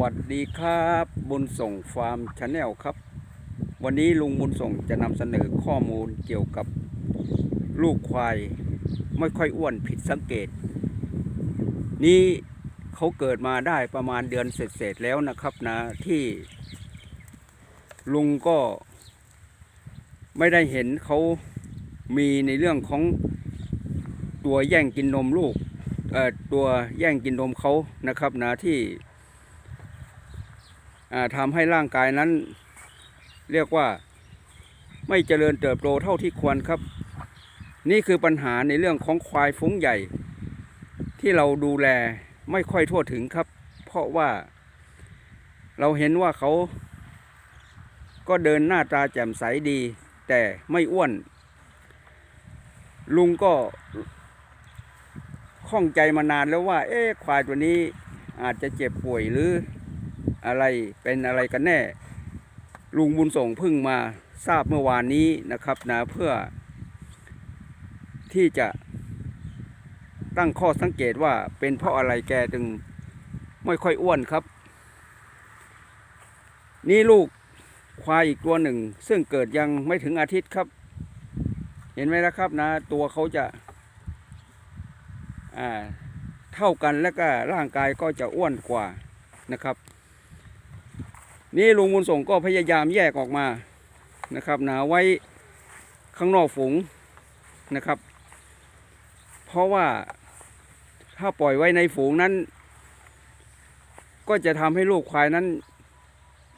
วัสดีครับ บุญส่งฟาร์มชาแนลครับ วันนี้ลุงบุญส่งจะนำเสนอข้อมูลเกี่ยวกับลูกควายไม่ค่อยอ้วนผิดสังเกต นี่เขาเกิดมาได้ประมาณเดือนเศษๆแล้วนะครับนะที่ ลุงก็ไม่ได้เห็นเขามีในเรื่องของตัวแย่งกินนมลูกตัวแย่งกินนมเขานะครับนะที่ ทำให้ร่างกายนั้น เรียกว่าไม่เจริญเติบโตเท่าที่ควรครับ นี่คือปัญหาในเรื่องของควายฟุ้งใหญ่ ที่เราดูแลไม่ค่อยทั่วถึงครับ เพราะว่า เราเห็นว่าเขา ก็เดินหน้าตาแจ่มใสดี แต่ไม่อ้วน ลุงก็ข้องใจมานานแล้วว่า เอ๊ะควายตัวนี้อาจจะเจ็บป่วยหรือ อะไรเป็นอะไรกันแน่ ลุงบุญส่งเพึ่งมาทราบเมื่อวานนี้นะครับนะเพื่อ ที่จะตั้งข้อสังเกตว่าเป็นเพราะอะไรแกจึงไม่ค่อยอ้วนครับ นี่ลูกควายอีกตัวหนึ่ง ซึ่งเกิดยังไม่ถึงอาทิตย์ครับ เห็นไหมล่ะครับนะ ตัวเขาจะอ่าเท่ากันแล้วก็ร่างกายก็จะอ้วนกว่านะครับ นี่ลุงบุญส่งก็พยายามแยกออกมานะครับหนะไว้ข้างนอกฝูงนะครับ เพราะว่าถ้าปล่อยไว้ในฝูงนั้น ก็จะทำให้ลูกควายนั้น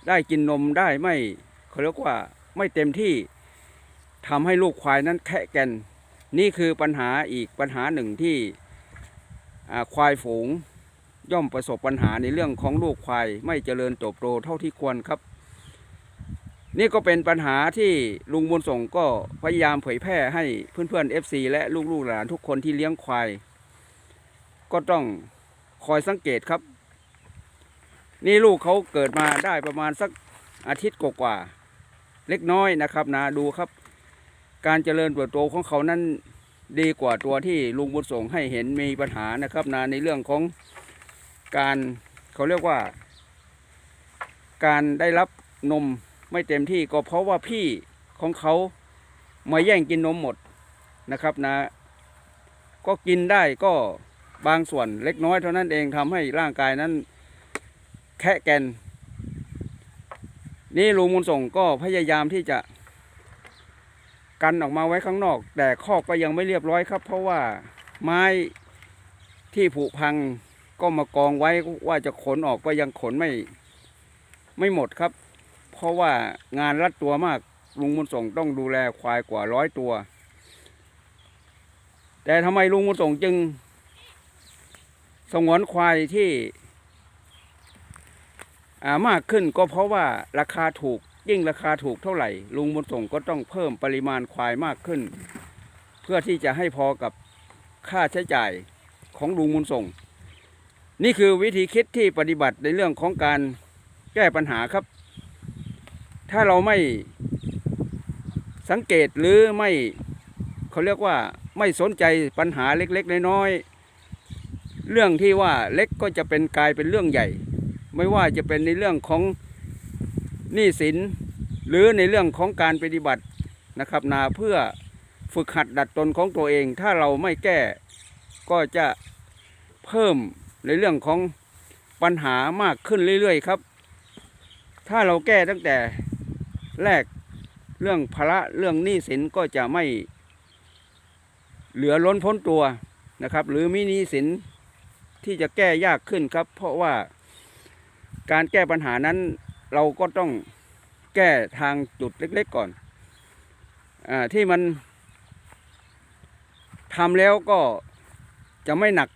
ได้กินนมได้ไม่เขาเรียกว่าไม่เต็มที่ทำให้ลูกควายนั้นแคะแกนนี่คือปัญหาอีกปัญหาหนึ่งที่ควายฝูง ย่อมประสบปัญหาในเรื่องของลูกควายไม่เจริญเติบโตเท่าที่ควรครับ นี่ก็เป็นปัญหาที่ลุงบุญส่งก็พยายามเผยแพร่ให้เพื่อนๆ FC และลูกๆหลานทุกคนที่เลี้ยงควาย ก็ต้องคอยสังเกตครับ นี่ลูกเขาเกิดมาได้ประมาณสักอาทิตย์กว่าๆเล็กน้อยนะครับนะดูครับ การเจริญเติบโตของเขานั้นดีกว่าตัวที่ลุงบุญส่งให้เห็นมีปัญหานะครับนะในเรื่องของ การเขาเรียกว่า การได้รับนมไม่เต็มที่ก็เพราะว่าพี่ของเขามาแย่งกินนมหมดนะครับนะ ก็กินได้ก็บางส่วนเล็กน้อยเท่านั้นเองทำให้ร่างกายนั้น แคะแกน นี่ลุงบุญส่งก็พยายามที่จะกันออกมาไว้ข้างนอก แต่คอกก็ยังไม่เรียบร้อยครับ เพราะว่าไม้ที่ผุพัง ก็มากองไว้ว่าจะขนออกก็ยังขนไม่ไม่หมดครับ เพราะว่างานรัดตัวมากลุงบุญส่งต้องดูแลควายกว่าร้อยตัว แต่ทำไมลุงบุญส่งจึงสงวนควายที่ามากขึ้นก็เพราะว่าราคาถูกยิ่งราคาถูกเท่าไหร่ ลุงบุญส่งก็ต้องเพิ่มปริมาณควายมากขึ้น เพื่อที่จะให้พอกับค่าใช้จ่ายของลุงบุญส่ง นี่คือวิธีคิดที่ปฏิบัติในเรื่องของการแก้ปัญหาครับ ถ้าเราไม่สังเกตหรือไม่เขาเรียกว่าไม่สนใจปัญหาเล็กๆน้อยๆเรื่องที่ว่าเล็กก็จะเป็นกลายเป็นเรื่องใหญ่ ไม่ว่าจะเป็นในเรื่องของหนี้สินหรือในเรื่องของการปฏิบัตินะครับนาเพื่อฝึกหัดดัดตนของตัวเอง ถ้าเราไม่แก้ก็จะเพิ่ม ในเรื่องของปัญหามากขึ้นเรื่อยๆครับ ถ้าเราแก้ตั้งแต่แรกเรื่องภาระเรื่องหนี้สินก็จะไม่เหลือล้นพ้นตัวนะครับ หรือมีหนี้สินที่จะแก้ยากขึ้นครับ เพราะว่าการแก้ปัญหานั้นเราก็ต้องแก้ทางจุดเล็กๆก่อนอที่มันทำแล้วก็จะไม่หนัก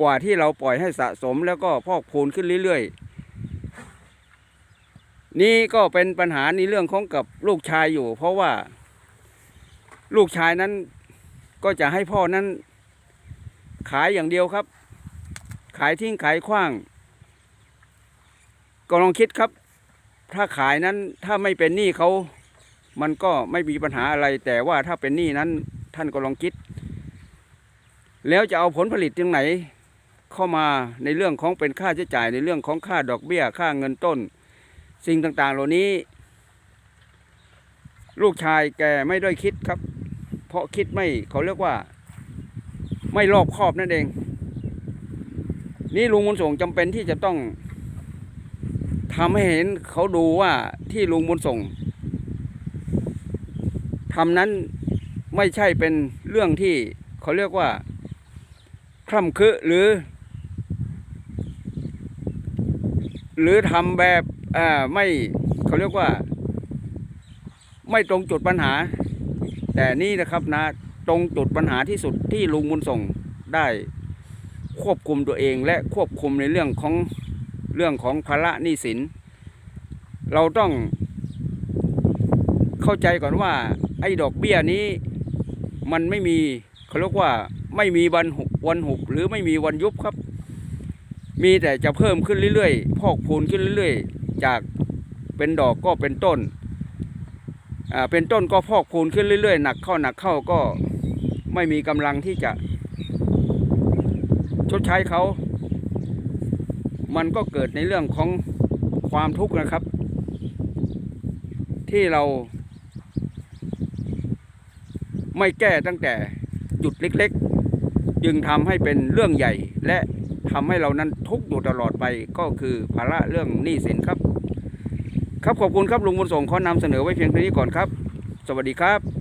กว่าที่เราปล่อยให้สะสมแล้วก็พอกพูนขึ้นเรื่อยๆ นี่ก็เป็นปัญหาในเรื่องของกับลูกชายอยู่ เพราะว่า ลูกชายนั้นก็จะให้พ่อนั้น ขายอย่างเดียวครับ ขายทิ้งขายขว้าง ก็ลองคิดครับ ถ้าขายนั้นถ้าไม่เป็นหนี้เขา มันก็ไม่มีปัญหาอะไร แต่ว่าถ้าเป็นหนี้นั้นท่านก็ลองคิด แล้วจะเอาผลผลิตตรงไหน เข้ามาในเรื่องของเป็นค่าใช้จ่ายในเรื่องของค่าดอกเบี้ยค่าเงินต้น สิ่งต่างๆ เหล่านี้ ลูกชายแกไม่ได้คิดครับ เพราะคิดไม่เขาเรียกว่า ไม่รอบคอบนั่นเอง นี่ลุงบุญส่งจำเป็นที่จะต้องทำให้เห็นเขาดูว่าที่ลุงบุญส่งทำนั้นไม่ใช่เป็นเรื่องที่เขาเรียกว่าคร่ำครึหรือ หรือทำแบบไม่เขาเรียกว่า ไม่ตรงจุดปัญหา แต่นี่นะครับนะตรงจุดปัญหาที่สุดที่ลุงบุญส่งได้ควบคุมตัวเองและควบคุมในเรื่องของเรื่องของภาระหนี้สิน เราต้องเข้าใจก่อนว่า ไอ้ดอกเบี้ยนี้มันไม่มีเขาเรียกว่าไม่มีวันหุบวันหุบหรือไม่มีวันยุบครับ มีแต่จะเพิ่มขึ้นเรื่อยๆ พอกพูนขึ้นเรื่อยๆ จากเป็นดอกก็เป็นต้น อ่า เป็นต้นก็พอกพูนขึ้นเรื่อยๆ หนักเข้าหนักเข้าก็ไม่มีกำลังที่จะ ชดใช้เขา มันก็เกิดในเรื่องของความทุกข์นะครับ ที่เรา ไม่แก้ตั้งแต่จุดเล็กๆ จึงทำให้เป็นเรื่องใหญ่และ ทำให้เรานั้นทุกข์อยู่ตลอดไปก็คือภาระเรื่องหนี้สินครับ ครับขอบคุณครับลุงบุญส่งขอนำเสนอไว้เพียงเท่านี้ก่อนครับ สวัสดีครับ